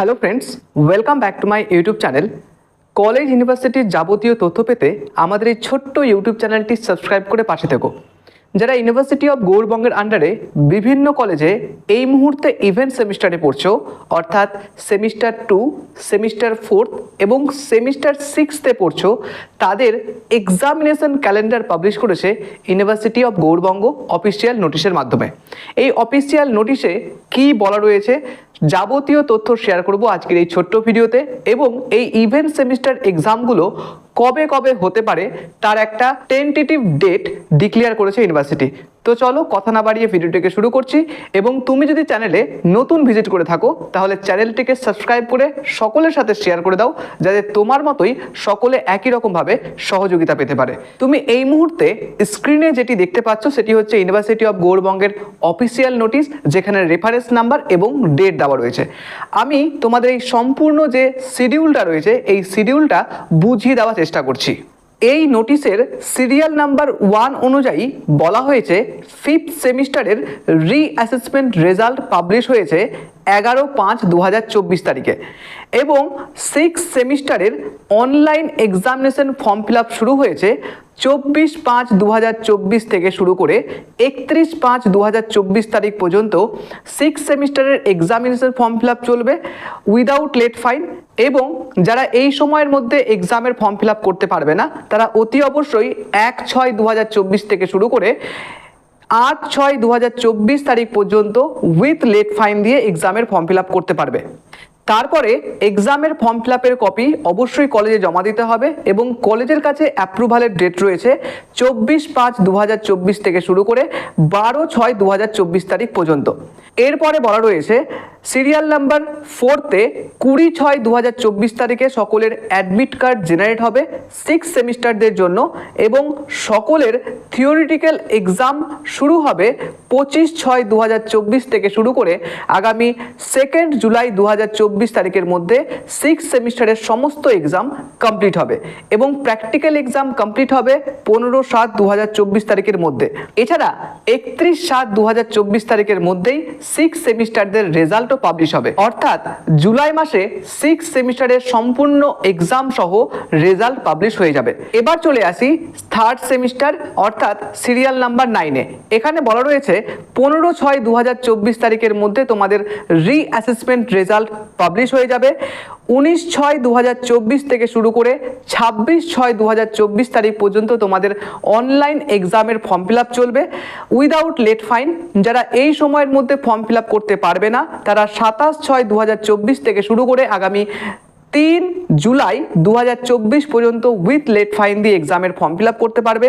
Hello friends welcome back to my YouTube channel college ইউনিভার্সিটির যাবতীয় তথ্য পেতে আমাদের এই ছোট্ট ইউটিউব চ্যানেলটি সাবস্ক্রাইব করে পাশে থেকো। যারা ইউনিভার্সিটি অফ গৌরবঙ্গের আন্ডারে বিভিন্ন কলেজে এই মুহূর্তে ইভেন্ট সেমিস্টারে পড়ছো, অর্থাৎ সেমিস্টার টু সেমিস্টার ফোর্থ এবং সেমিস্টার সিক্সতে পড়ছো, তাদের এক্সামিনেশন ক্যালেন্ডার পাবলিশ করেছে ইউনিভার্সিটি অফ গৌরবঙ্গ অফিসিয়াল নোটিশের মাধ্যমে। এই অফিসিয়াল নোটিশে কি বলা রয়েছে? যাবতীয় তথ্য শেয়ার করব আজকের এই ছোট্ট ভিডিওতে এবং এই ইভেন্ট সেমিস্টার এক্সামগুলো কবে কবে হতে পারে, তার একটা টেন্টেটিভ ডেট ডিক্লেয়ার করেছে ইউনিভার্সিটি তো চলো কথা না বাড়িয়ে ভিডিওটিকে শুরু করছি এবং তুমি যদি চ্যানেলে নতুন ভিজিট করে থাকো, তাহলে চ্যানেলটিকে সাবস্ক্রাইব করে সকলের সাথে শেয়ার করে দাও, যাতে তোমার মতোই সকলে একই রকমভাবে সহযোগিতা পেতে পারে। তুমি এই মুহূর্তে স্ক্রিনে যেটি দেখতে পাচ্ছ, সেটি হচ্ছে ইউনিভার্সিটি অফ গৌরবঙ্গের অফিসিয়াল নোটিশ যেখানে রেফারেন্স নাম্বার এবং ডেট দেওয়া রয়েছে। আমি তোমাদের এই সম্পূর্ণ যে শিডিউলটা রয়েছে, এই শিডিউলটা বুঝিয়ে দেওয়ার চেষ্টা করছি। এই নোটিশের সিরিয়াল নাম্বার ওয়ান অনুযায়ী বলা হয়েছে, ফিফথ সেমিস্টারের রি অ্যাসেসমেন্ট রেজাল্ট পাবলিশ হয়েছে এগারো পাঁচ দু তারিখে এবং সিক্স সেমিস্টারের অনলাইন এক্সামিনেশন ফর্ম ফিল শুরু হয়েছে চব্বিশ পাঁচ দু থেকে শুরু করে একত্রিশ পাঁচ দু তারিখ পর্যন্ত সিক্স সেমিস্টারের এক্সামিনেশন ফর্ম ফিল চলবে উইদাউট লেট ফাইন এবং যারা এই সময়ের মধ্যে এক্সামের ফর্ম ফিল করতে পারবে না, তারা অতি অবশ্যই এক ছয় দু থেকে শুরু করে আট ছয় দু তারিখ পর্যন্ত উইথ লেট ফাইন দিয়ে এক্সামের ফর্ম ফিল করতে পারবে। তারপরে এক্সামের ফর্ম ফিল কপি অবশ্যই কলেজে জমা দিতে হবে এবং কলেজের কাছে অ্যাপ্রুভালের ডেট রয়েছে চব্বিশ পাঁচ দু থেকে শুরু করে বারো ছয় দু তারিখ পর্যন্ত। এরপরে বলা রয়েছে সিরিয়াল নাম্বার ফোরতে কুড়ি ছয় দু তারিখে সকলের অ্যাডমিট কার্ড জেনারেট হবে সিক্স সেমিস্টারদের জন্য এবং সকলের থিওরিটিক্যাল এক্সাম শুরু হবে পঁচিশ ছয় দু থেকে শুরু করে আগামী সেকেন্ড জুলাই দু হাজার চব্বিশ তারিখের মধ্যে সিক্স সেমিস্টারের সমস্ত এক্সাম কমপ্লিট হবে এবং প্র্যাকটিক্যাল এক্সাম কমপ্লিট হবে পনেরো সাত দু তারিখের মধ্যে। এছাড়া একত্রিশ সাত দু তারিখের মধ্যেই সিক্স সেমিস্টারদের রেজাল্টও পাবলিশ হবে। অর্থাৎ জুলাই মাসে সিক্স সেমিস্টারের সম্পূর্ণ এক্সাম সহ রেজাল্ট পাবলিশ হয়ে যাবে। এবার চলে আসি থার্ড সেমিস্টার অর্থাৎ সিরিয়াল নাম্বার নাইনে এখানে বলা রয়েছে, পনেরো ছয় দু তারিখের মধ্যে তোমাদের রি অ্যাসেসমেন্ট রেজাল্ট পাবলিশ হয়ে যাবে। উনিশ ছয় দু থেকে শুরু করে ছাব্বিশ ছয় দু তারিখ পর্যন্ত তোমাদের অনলাইন এক্সামের ফর্ম ফিল চলবে। উইদাউট লেট ফাইন যারা এই সময়ের মধ্যে ফর্ম ফিল করতে পারবে না, তারা সাতাশ ছয় দু থেকে শুরু করে আগামী তিন জুলাই দু হাজার চব্বিশ পর্যন্ত উইথ লেট ফাইন দিয়ে এক্সামের ফর্ম ফিল করতে পারবে।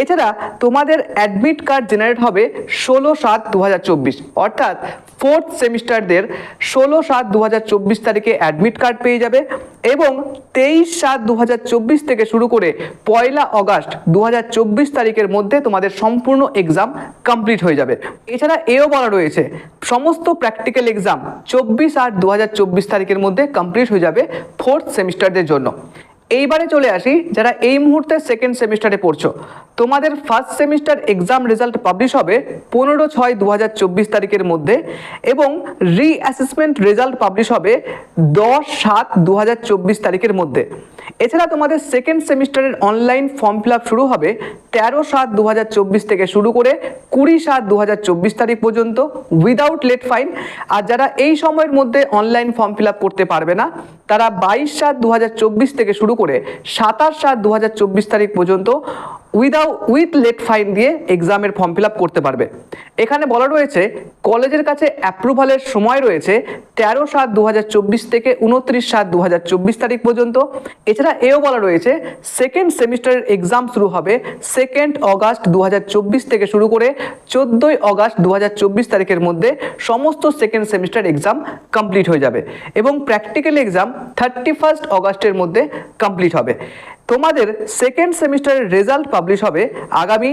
এছাড়া তোমাদের অ্যাডমিট কার্ড জেনারেট হবে ষোলো সাত দু অর্থাৎ ফোর্থ সেমিস্টারদের ষোলো সাত দু তারিখে অ্যাডমিট কার্ড পেয়ে যাবে। এবং তেইশ সাত দু থেকে শুরু করে পয়লা অগাস্ট দু হাজার চব্বিশ তারিখের মধ্যে তোমাদের সম্পূর্ণ এক্সাম কমপ্লিট হয়ে যাবে। এছাড়া এও বলা রয়েছে, সমস্ত প্র্যাকটিক্যাল এক্সাম চব্বিশ আট দু তারিখের মধ্যে কমপ্লিট হয়ে যাবে ফোর্থ সেমিস্টারদের জন্য। এইবারে চলে আসি, যারা এই মুহূর্তে সেকেন্ড সেমিস্টারে পড়ছো। তোমাদের first semester exam result publish হবে পনেরো ছয় দু তারিখের মধ্যে এবং রি অ্যাসেসমেন্ট রেজাল্ট পাবলিশ হবে দশ সাত দু তারিখের মধ্যে। এছাড়া তোমাদের সেকেন্ড সেমিস্টারের অনলাইন ফর্ম ফিল শুরু হবে তেরো সাত দু থেকে শুরু করে কুড়ি সাত দু তারিখ পর্যন্ত উইদাউট লেট ফাইন আর যারা এই সময়ের মধ্যে অনলাইন ফর্ম ফিল করতে পারবে না, তারা বাইশ সাত দু থেকে শুরু করে সাতাশ সাত দু তারিখ পর্যন্ত উইদাউট উইথ লেট ফাইন দিয়ে এক্সামের ফর্ম ফিল করতে পারবে। এখানে বলা রয়েছে, কলেজের কাছে অ্যাপ্রুভালের সময় রয়েছে তেরো সাত দু থেকে উনত্রিশ সাত দু তারিখ পর্যন্ত। এছাড়া এও বলা রয়েছে সেকেন্ড সেমিস্টারের এক্সাম শুরু হবে সেকেন্ড অগাস্ট দু হাজার চব্বিশ থেকে শুরু করে চোদ্দোই অগাস্ট দু হাজার চব্বিশ তারিখের মধ্যে সমস্ত সেকেন্ড সেমিস্টার এক্সাম কমপ্লিট হয়ে যাবে এবং প্র্যাকটিক্যাল এক্সাম থার্টি ফার্স্ট অগাস্টের মধ্যে কমপ্লিট হবে। তোমাদের সেকেন্ড সেমিস্টারের রেজাল্ট পাবলিশ হবে আগামী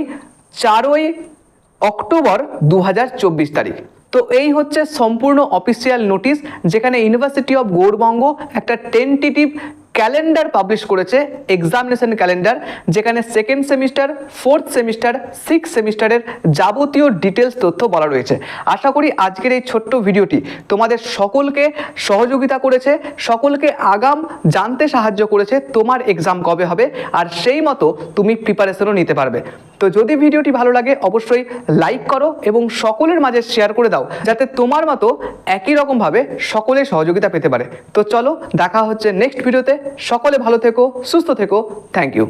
চারই অক্টোবর দু হাজার চব্বিশ তারিখ। তো এই হচ্ছে সম্পূর্ণ অফিসিয়াল নোটিশ যেখানে ইউনিভার্সিটি অফ গৌরবঙ্গ একটা টেন্টেটিভ ক্যালেন্ডার পাবলিশ করেছে এক্সামিনেশন ক্যালেন্ডার যেখানে second semester fourth semester six সেমিস্টারের যাবতীয় ডিটেলস তথ্য বলা রয়েছে। আশা করি আজকের এই ছোট্ট ভিডিওটি তোমাদের সকলকে সহযোগিতা করেছে, সকলকে আগাম জানতে সাহায্য করেছে তোমার এক্সাম কবে হবে, আর সেই মতো তুমি প্রিপারেশনও নিতে পারবে। তো যদি ভিডিওটি ভালো লাগে, অবশ্যই লাইক করো এবং সকলের মাঝে শেয়ার করে দাও, যাতে তোমার মতো একই রকমভাবে সকলে সহযোগিতা পেতে পারে। তো চলো, দেখা হচ্ছে নেক্সট ভিডিওতে সকলে ভালো থেকো সুস্থ থেকো। Thank you